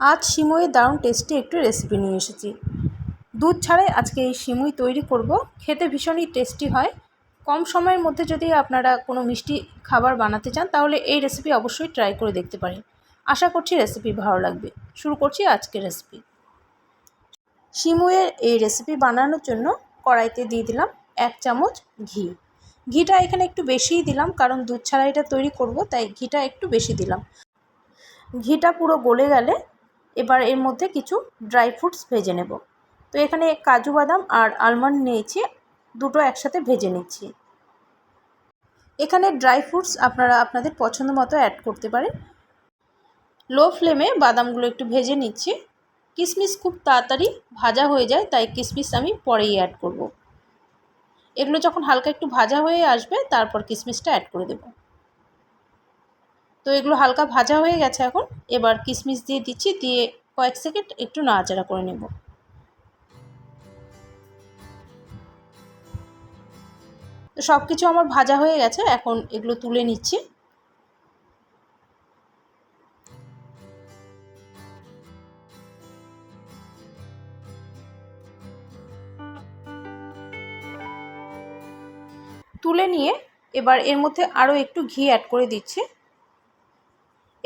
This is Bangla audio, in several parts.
আজ সিমইয়ের দারুণ টেস্টি একটি রেসিপি নিয়ে এসেছি। দুধ ছাড়াই আজকে এই সিমুই তৈরি করব। খেতে ভীষণই টেস্টি হয়। কম সময়ের মধ্যে যদি আপনারা কোনো মিষ্টি খাবার বানাতে চান, তাহলে এই রেসিপি অবশ্যই ট্রাই করে দেখতে পারেন। আশা করছি রেসিপি ভালো লাগবে। শুরু করছি আজকের রেসিপি সিমুইয়ের এই রেসিপি বানানোর জন্য কড়াইতে দিয়ে দিলাম এক চামচ ঘি। ঘিটা এখানে একটু বেশিই দিলাম, কারণ দুধ ছাড়া এটা তৈরি করব, তাই ঘিটা একটু বেশি দিলাম। ঘিটা পুরো গলে গেলে এবার এর মধ্যে কিছু ড্রাই ফ্রুটস ভেজে নেব। তো এখানে কাজু বাদাম আর আলমন্ড নিয়েছি, দুটো একসাথে ভেজে নিচ্ছি। এখানে ড্রাই ফ্রুটস আপনারা আপনাদের পছন্দ মতো অ্যাড করতে পারেন। লো ফ্লেমে বাদামগুলো একটু ভেজে নিচ্ছি। কিশমিশ খুব তাড়াতাড়ি ভাজা হয়ে যায়, তাই কিশমিশ আমি পরেই অ্যাড করব। এগুলো যখন হালকা একটু ভাজা হয়ে আসবে, তারপর কিশমিশটা অ্যাড করে দেব। তো এগুলো হালকা ভাজা হয়ে গেছে এখন। এবার কিশমিশ দিয়ে দিচ্ছি, দিয়ে কয়েক সেকেন্ড একটু নাড়াচাড়া করে নেব। তো সব কিছু আমার ভাজা হয়ে গেছে, এখন এগুলো তুলে নিচ্ছি। তুলে নিয়ে এবার এর মধ্যে আরও একটু ঘি অ্যাড করে দিচ্ছি।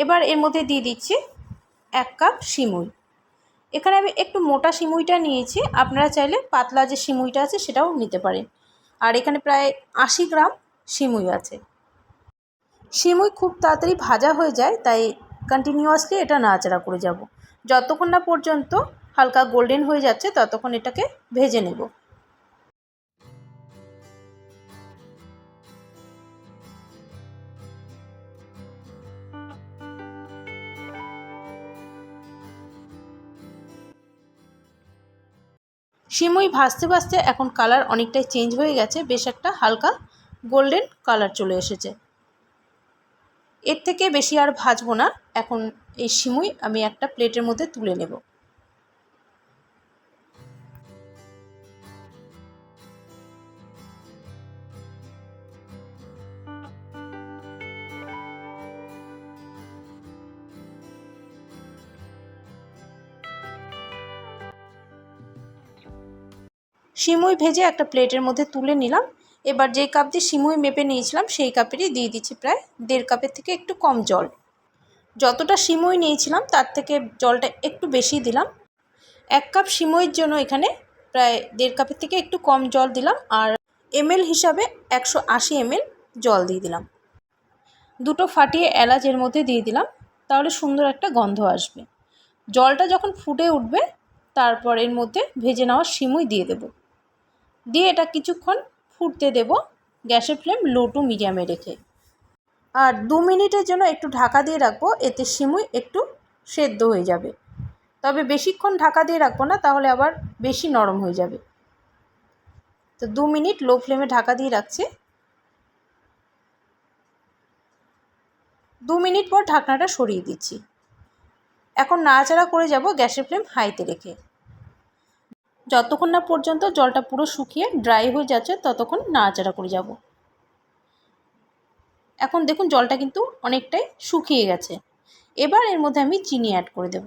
এবার এর মধ্যে দিয়ে দিচ্ছি এক কাপ সিমুই। এখানে আমি একটু মোটা সিমুইটা নিয়েছি। আপনারা চাইলে পাতলা যে সিমুইটা আছে সেটাও নিতে পারেন। আর এখানে প্রায় আশি গ্রাম সিমুই আছে। সিমুই খুব তাড়াতাড়ি ভাজা হয়ে যায়, তাই কন্টিনিউয়াসলি এটা নাড়াচাড়া করে যাব। যতক্ষণ না পর্যন্ত হালকা গোল্ডেন হয়ে যাচ্ছে, ততক্ষণ এটাকে ভেজে নেব। সিমুই ভাজতে ভাসতে এখন কালার অনেকটাই চেঞ্জ হয়ে গেছে, বেশ একটা হালকা গোল্ডেন কালার চলে এসেছে। এর থেকে বেশি আর ভাজবো না, এখন এই সিমুই আমি একটা প্লেটের মধ্যে তুলে নেব। সিমুই ভেজে একটা প্লেটের মধ্যে তুলে নিলাম। এবার যে কাপ দিয়ে সিমুই মেপে নিয়েছিলাম, সেই কাপেরই দিয়ে দিচ্ছি প্রায় দেড় কাপের থেকে একটু কম জল। যতটা সিমুই নিয়েছিলাম, তার থেকে জলটা একটু বেশি দিলাম। এক কাপ সিমুইয়ের জন্য এখানে প্রায় দেড় কাপের থেকে একটু কম জল দিলাম আর এমএল হিসাবে একশো আশি এমএল জল দিয়ে দিলাম। দুটো ফাটিয়ে এলাচ এর মধ্যে দিয়ে দিলাম, তাহলে সুন্দর একটা গন্ধ আসবে। জলটা যখন ফুটে উঠবে, তারপর এর মধ্যে ভেজে নেওয়া সিমুই দিয়ে দেবো। দিয়ে এটা কিছুক্ষণ ফুটতে দেব গ্যাসের ফ্লেম লো টু মিডিয়ামে রেখে। আর দু মিনিটের জন্য একটু ঢাকা দিয়ে রাখব, এতে সিমুই একটু সেদ্ধ হয়ে যাবে। তবে বেশিক্ষণ ঢাকা দিয়ে রাখব না, তাহলে আবার বেশি নরম হয়ে যাবে। তো দু মিনিট লো ফ্লেমে ঢাকা দিয়ে রাখছি। দু মিনিট পর ঢাকনাটা সরিয়ে দিচ্ছি। এখন নাড়াচাড়া করে যাব গ্যাসের ফ্লেম হাইতে রেখে। যতক্ষণ না পর্যন্ত জলটা পুরো শুকিয়ে ড্রাই হয়ে যাচ্ছে, ততক্ষণ নাড়াচাড়া করে যাব। এখন দেখুন জলটা কিন্তু অনেকটাই শুকিয়ে গেছে। এবার এর মধ্যে আমি চিনি অ্যাড করে দেব।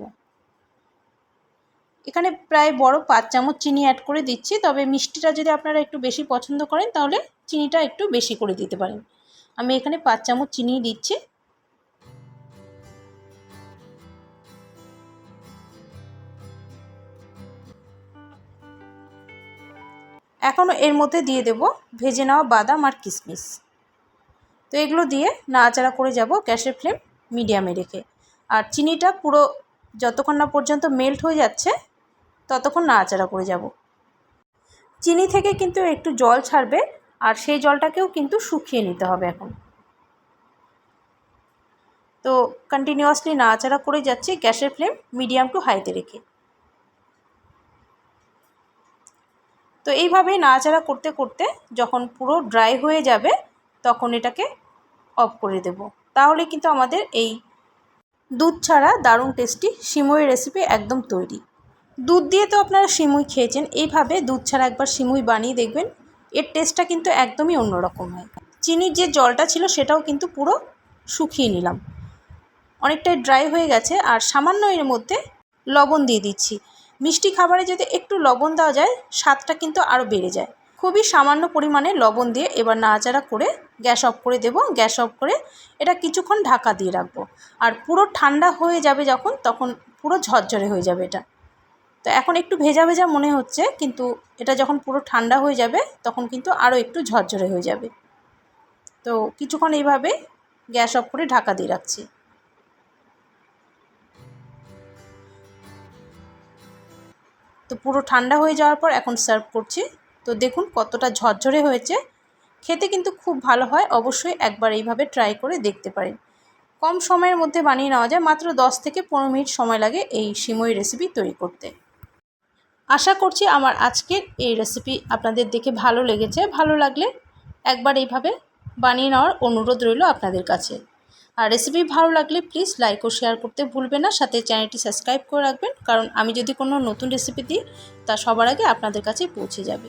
এখানে প্রায় বড় পাঁচ চামচ চিনি অ্যাড করে দিচ্ছি, তবে মিষ্টিটা যদি আপনারা একটু বেশি পছন্দ করেন, তাহলে চিনিটা একটু বেশি করে দিতে পারেন। আমি এখানে পাঁচ চামচ চিনি দিচ্ছি। এখনও এর মধ্যে দিয়ে দেব ভেজে নেওয়া বাদাম আর কিশমিশ তো এগুলো দিয়ে নাড়াচাড়া করে যাব গ্যাসের ফ্লেম মিডিয়ামে রেখে। আর চিনিটা পুরো যতক্ষণ না পর্যন্ত মেল্ট হয়ে যাচ্ছে, ততক্ষণ নাড়াচাড়া করে যাব। চিনি থেকে কিন্তু একটু জল ছাড়বে আর সেই জলটাকেও কিন্তু শুকিয়ে নিতে হবে এখন। তো কন্টিনিউয়াসলি নাড়াচাড়া করে যাচ্ছি গ্যাসের ফ্লেম মিডিয়াম টু হাইতে রেখে। তো এইভাবেই নাড়াচাড়া করতে করতে যখন পুরো ড্রাই হয়ে যাবে, তখন এটাকে অফ করে দেব। তাহলে কিন্তু আমাদের এই দুধ ছাড়া দারুণ টেস্টি সিমুই রেসিপি একদম তৈরি। দুধ দিয়ে তো আপনারা সিমুই খেয়েছেন, এইভাবে দুধ ছাড়া একবার সিমুই বানিয়ে দেখবেন, এর টেস্টটা কিন্তু একদমই অন্যরকম হয়। চিনির যে জলটা ছিল সেটাও কিন্তু পুরো শুকিয়ে নিলাম। অনেকটাই ড্রাই হয়ে গেছে, আর সামান্য এর মধ্যে লবণ দিয়ে দিচ্ছি। মিষ্টি খাবারে যদি একটু লবণ দেওয়া যায়, স্বাদটা কিন্তু আরও বেড়ে যায়। খুবই সামান্য পরিমাণে লবণ দিয়ে এবার নাড়াচাড়া করে গ্যাস অফ করে দেব। গ্যাস অফ করে এটা কিছুক্ষণ ঢাকা দিয়ে রাখব। আর পুরো ঠান্ডা হয়ে যাবে যখন, তখন পুরো ঝরঝরে হয়ে যাবে এটা। তো এখন একটু ভেজা ভেজা মনে হচ্ছে, কিন্তু এটা যখন পুরো ঠান্ডা হয়ে যাবে, তখন কিন্তু আরও একটু ঝরঝরে হয়ে যাবে। তো কিছুক্ষণ এইভাবে গ্যাস অফ করে ঢাকা দিয়ে রাখছি। তো পুরো ঠান্ডা হয়ে যাওয়ার পর এখন সার্ভ করছি। তো দেখুন কতটা ঝরঝরে হয়েছে। খেতে কিন্তু খুব ভালো হয়, অবশ্যই একবার এইভাবে ট্রাই করে দেখতে পারেন। কম সময়ের মধ্যে বানিয়ে নেওয়া যায়, মাত্র দশ থেকে পনেরো মিনিট সময় লাগে এই সিমই রেসিপি তৈরি করতে। আশা করছি আমার আজকের এই রেসিপি আপনাদের দেখে ভালো লেগেছে। ভালো লাগলে একবার এইভাবে বানিয়ে নেওয়ার অনুরোধ রইল আপনাদের কাছে। আর রেসিপি ভালো লাগলে প্লিজ লাইক ও শেয়ার করতে ভুলবেন না, সাথে চ্যানেলটি সাবস্ক্রাইব করে রাখবেন, কারণ আমি যদি কোনো নতুন রেসিপি দিই, তা সবার আগে আপনাদের কাছে পৌঁছে যাবে।